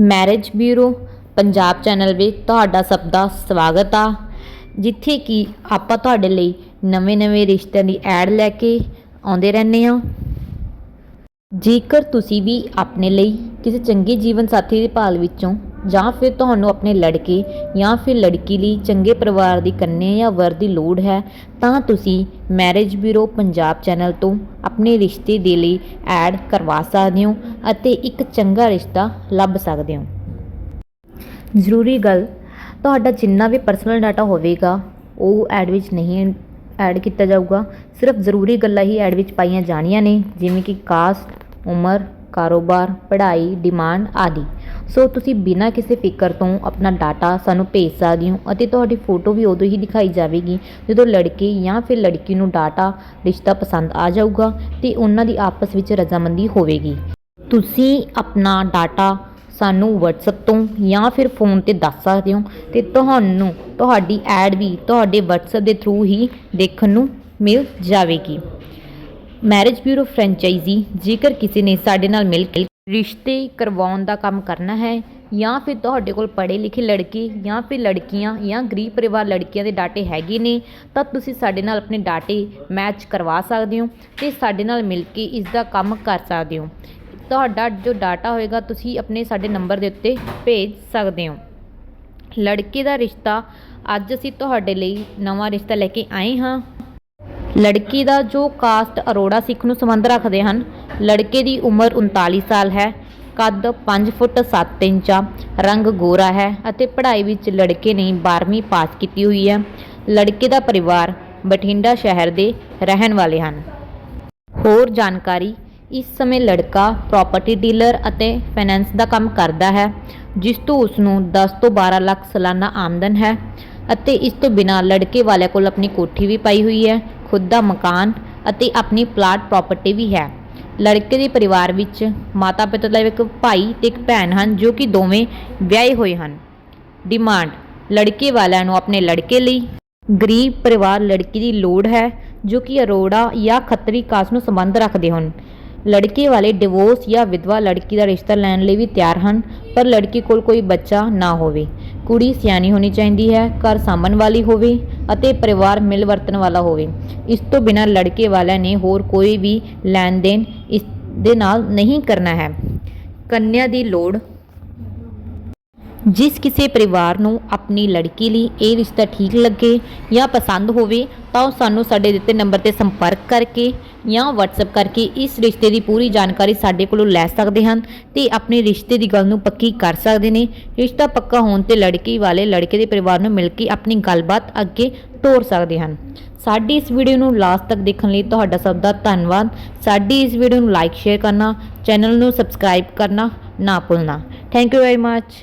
Marriage bureau, Punjab channel ਵਿੱਚ ਤੁਹਾਡਾ ਸਭ ਦਾ ਸਵਾਗਤ ਆ। ਜਿੱਥੇ ਕਿ ਆਪਾਂ ਤੁਹਾਡੇ ਲਈ ਨਵੇਂ-ਨਵੇਂ ਰਿਸ਼ਤਿਆਂ ਦੀ ਐਡ ਲੈ ਕੇ ਆਉਂਦੇ ਰਹਿੰਦੇ ਹਾਂ। ਜੇਕਰ ਤੁਸੀਂ ਵੀ ਆਪਣੇ ਲਈ ਕਿਸੇ ਚੰਗੇ ਜੀਵਨ ਸਾਥੀ ਦੀ ਭਾਲ ਵਿੱਚੋਂ ਜਾਂ ਫਿਰ ਤੁਹਾਨੂੰ ਆਪਣੇ ਲੜਕੇ ਜਾਂ ਫਿਰ ਲੜਕੀ ਲਈ ਚੰਗੇ ਪਰਿਵਾਰ ਦੀ ਕੰਨੇ ਜਾਂ ਵਰ ਦੀ ਲੋੜ ਹੈ, ਤਾਂ ਤੁਸੀਂ ਮੈਰਿਜ ਬਿਊਰੋ ਪੰਜਾਬ ਚੈਨਲ ਤੋਂ ਆਪਣੇ ਰਿਸ਼ਤੇ ਦੇ ਲਈ ਐਡ ਕਰਵਾ ਸਕਦੇ ਹੋ ਅਤੇ ਇੱਕ ਚੰਗਾ ਰਿਸ਼ਤਾ ਲੱਭ ਸਕਦੇ ਹੋ। ਜ਼ਰੂਰੀ ਗੱਲ, ਤੁਹਾਡਾ ਜਿੰਨਾ ਵੀ ਪਰਸਨਲ ਡਾਟਾ ਹੋਵੇਗਾ, ਉਹ ਐਡ ਵਿੱਚ ਨਹੀਂ ਐਡ ਕੀਤਾ ਜਾਊਗਾ। ਸਿਰਫ ਜ਼ਰੂਰੀ ਗੱਲਾਂ ਹੀ ਐਡ ਵਿੱਚ ਪਾਈਆਂ ਜਾਣੀਆਂ ਨੇ, ਜਿਵੇਂ ਕਿ ਕਾਸਟ ਉਮਰ, ਕਾਰੋਬਾਰ, ਪੜ੍ਹਾਈ ਡਿਮਾਂਡ ਆਦਿ। ਸੋ ਤੁਸੀਂ ਬਿਨਾਂ ਕਿਸੇ ਫਿਕਰ ਤੋਂ ਆਪਣਾ ਡਾਟਾ ਸਾਨੂੰ ਭੇਜ ਸਕਦੇ ਹੋ ਅਤੇ ਤੁਹਾਡੀ ਫੋਟੋ ਵੀ ਉਦੋਂ ਹੀ ਦਿਖਾਈ ਜਾਵੇਗੀ ਜਦੋਂ ਲੜਕੇ ਜਾਂ ਫਿਰ ਲੜਕੀ ਨੂੰ ਡਾਟਾ ਰਿਸ਼ਤਾ ਪਸੰਦ ਆ ਜਾਊਗਾ ਤੇ ਉਹਨਾਂ ਦੀ ਆਪਸ ਵਿੱਚ ਰਜ਼ਾਮੰਦੀ ਹੋਵੇਗੀ। ਤੁਸੀਂ ਆਪਣਾ ਡਾਟਾ ਸਾਨੂੰ WhatsApp ਤੋਂ ਜਾਂ ਫਿਰ ਫੋਨ ਤੇ ਦੱਸ ਸਕਦੇ ਹੋ ਤੇ ਤੁਹਾਨੂੰ ਤੁਹਾਡੀ ਐਡ ਵੀ ਤੁਹਾਡੇ WhatsApp ਦੇ ਥਰੂ ਹੀ ਦੇਖਣ ਨੂੰ ਮਿਲ ਜਾਵੇਗੀ। ਮੈਰਿਜ ਬਿਊਰੋ ਫਰੈਂਚਾਈਜ਼ੀ ਜੇਕਰ ਕਿਸੇ ਨੇ ਸਾਡੇ ਨਾਲ ਮਿਲ ਕੇ ਰਿਸ਼ਤੇ ਕਰਵਾਉਣ ਦਾ ਕੰਮ ਕਰਨਾ ਹੈ ਜਾਂ ਫਿਰ ਤੁਹਾਡੇ ਕੋਲ ਪੜ੍ਹੇ ਲਿਖੇ ਲੜਕੇ ਜਾਂ ਫਿਰ ਲੜਕੀਆਂ ਜਾਂ ਗਰੀਬ ਪਰਿਵਾਰ ਲੜਕੀਆਂ ਦੇ ਡਾਟੇ ਹੈਗੇ ਨੇ, ਤਾਂ ਤੁਸੀਂ ਸਾਡੇ ਨਾਲ ਆਪਣੇ ਡਾਟੇ ਮੈਚ ਕਰਵਾ ਸਕਦੇ ਹੋ ਅਤੇ ਸਾਡੇ ਨਾਲ ਮਿਲ ਕੇ ਇਸ ਦਾ ਕੰਮ ਕਰ ਸਕਦੇ ਹੋ। ਤੁਹਾਡਾ ਜੋ ਡਾਟਾ ਹੋਏਗਾ, ਤੁਸੀਂ ਆਪਣੇ ਸਾਡੇ ਨੰਬਰ ਦੇ ਉੱਤੇ ਭੇਜ ਸਕਦੇ ਹੋ। ਲੜਕੇ ਦਾ ਰਿਸ਼ਤਾ, ਅੱਜ ਅਸੀਂ ਤੁਹਾਡੇ ਲਈ ਨਵਾਂ ਰਿਸ਼ਤਾ ਲੈ ਕੇ ਆਏ ਹਾਂ। ਲੜਕੀ ਦਾ ਜੋ ਕਾਸਟ ਅਰੋੜਾ ਸਿੱਖ ਨੂੰ ਸੰਬੰਧ ਰੱਖਦੇ ਹਨ, ਲੜਕੇ ਦੀ ਉਮਰ 39 ਸਾਲ ਹੈ, ਕੱਦ 5 ਫੁੱਟ 7 ਇੰਚਾ, ਰੰਗ ਗੋਰਾ ਹੈ ਅਤੇ ਪੜ੍ਹਾਈ ਵਿੱਚ ਲੜਕੇ ਨੇ 12ਵੀਂ ਪਾਸ ਕੀਤੀ ਹੋਈ ਹੈ। ਲੜਕੇ ਦਾ ਪਰਿਵਾਰ ਬਠਿੰਡਾ ਸ਼ਹਿਰ ਦੇ ਰਹਿਣ ਵਾਲੇ ਹਨ। ਹੋਰ ਜਾਣਕਾਰੀ, ਇਸ ਸਮੇਂ ਲੜਕਾ ਪ੍ਰਾਪਰਟੀ ਡੀਲਰ ਅਤੇ ਫਾਈਨੈਂਸ ਦਾ ਕੰਮ ਕਰਦਾ ਹੈ, ਜਿਸ ਤੋਂ ਉਸ ਨੂੰ 10 ਤੋਂ 12 ਲੱਖ ਸਾਲਾਨਾ ਆਮਦਨ ਹੈ। ਅਤੇ ਇਸ ਤੋਂ ਬਿਨਾਂ ਲੜਕੇ ਵਾਲਿਆਂ ਕੋਲ ਆਪਣੀ ਕੋਠੀ ਵੀ ਪਾਈ ਹੋਈ ਹੈ, ਖੁਦ ਦਾ ਮਕਾਨ ਅਤੇ ਆਪਣੀ ਪਲਾਟ ਪ੍ਰਾਪਰਟੀ ਵੀ ਹੈ। ਲੜਕੇ ਦੇ ਪਰਿਵਾਰ ਵਿੱਚ ਮਾਤਾ ਪਿਤਾ ਦਾ ਇੱਕ ਭਾਈ ਤੇ ਇੱਕ ਭੈਣ ਹਨ ਜੋ ਕਿ ਦੋਵੇਂ ਵਿਆਹੇ ਹੋਏ ਹਨ। ਡਿਮਾਂਡ ਲੜਕੇ ਵਾਲਿਆਂ ਨੂੰ ਆਪਣੇ ਲੜਕੇ ਲਈ। ਗਰੀਬ ਪਰਿਵਾਰ ਲੜਕੀ ਦੀ ਲੋੜ ਹੈ ਜੋ ਕਿ ਅਰੋੜਾ ਜਾਂ ਖੱਤਰੀ ਕਾਸਟ ਨੂੰ ਸੰਬੰਧ ਰੱਖਦੇ ਹਨ ਲੜਕੇ ਵਾਲੇ ਡਿਵੋਰਸ ਜਾਂ ਵਿਧਵਾ ਲੜਕੀ ਦਾ ਰਿਸ਼ਤਾ ਲੈਣ ਲਈ ਵੀ ਤਿਆਰ ਹਨ, ਪਰ ਲੜਕੀ ਕੋਲ ਕੋਈ ਬੱਚਾ ਨਾ ਹੋਵੇ। ਕੁੜੀ ਸਿਆਣੀ ਹੋਣੀ ਚਾਹੀਦੀ ਹੈ, ਘਰ ਸਾਂਭਣ ਵਾਲੀ ਹੋਵੇ ਅਤੇ ਪਰਿਵਾਰ ਮਿਲ ਵਰਤਣ ਵਾਲਾ ਹੋਵੇ। ਇਸ ਤੋਂ ਬਿਨਾਂ ਲੜਕੇ ਵਾਲਿਆਂ ਨੇ ਹੋਰ ਕੋਈ ਵੀ ਲੈਣ ਦੇਣ ਇਸ ਦੇ ਨਾਲ ਨਹੀਂ ਕਰਨਾ ਹੈ। ਕੰਨਿਆ ਦੀ ਲੋੜ ਜਿਸ ਕਿਸੇ ਪਰਿਵਾਰ ਨੂੰ ਆਪਣੀ ਲੜਕੀ ਲਈ ਇਹ ਰਿਸ਼ਤਾ ਠੀਕ ਲੱਗੇ ਜਾਂ ਪਸੰਦ ਹੋਵੇ, ਤਾਂ ਉਹ ਸਾਨੂੰ ਸਾਡੇ ਦਿੱਤੇ ਨੰਬਰ ਤੇ ਸੰਪਰਕ ਕਰਕੇ ਜਾਂ WhatsApp ਕਰਕੇ ਇਸ ਰਿਸ਼ਤੇ ਦੀ ਪੂਰੀ ਜਾਣਕਾਰੀ ਸਾਡੇ ਕੋਲੋਂ ਲੈ ਸਕਦੇ ਹਨ ਤੇ ਆਪਣੇ ਰਿਸ਼ਤੇ ਦੀ ਗੱਲ ਨੂੰ ਪੱਕੀ ਕਰ ਸਕਦੇ ਨੇ। ਰਿਸ਼ਤਾ ਪੱਕਾ ਹੋਣ ਤੇ ਲੜਕੀ ਵਾਲੇ ਲੜਕੇ ਦੇ ਪਰਿਵਾਰ ਨੂੰ ਮਿਲ ਕੇ ਆਪਣੀ ਗੱਲਬਾਤ ਅੱਗੇ ਤੋਰ ਸਕਦੇ ਹਨ। ਸਾਡੀ ਇਸ ਵੀਡੀਓ ਨੂੰ ਲਾਸਟ ਤੱਕ ਦੇਖਣ ਲਈ ਤੁਹਾਡਾ ਸਭ ਦਾ ਧੰਨਵਾਦ। ਸਾਡੀ ਇਸ ਵੀਡੀਓ ਨੂੰ ਲਾਈਕ ਸ਼ੇਅਰ ਕਰਨਾ, ਚੈਨਲ ਨੂੰ ਸਬਸਕ੍ਰਾਈਬ ਕਰਨਾ ਨਾ ਭੁੱਲਣਾ। Thank you very much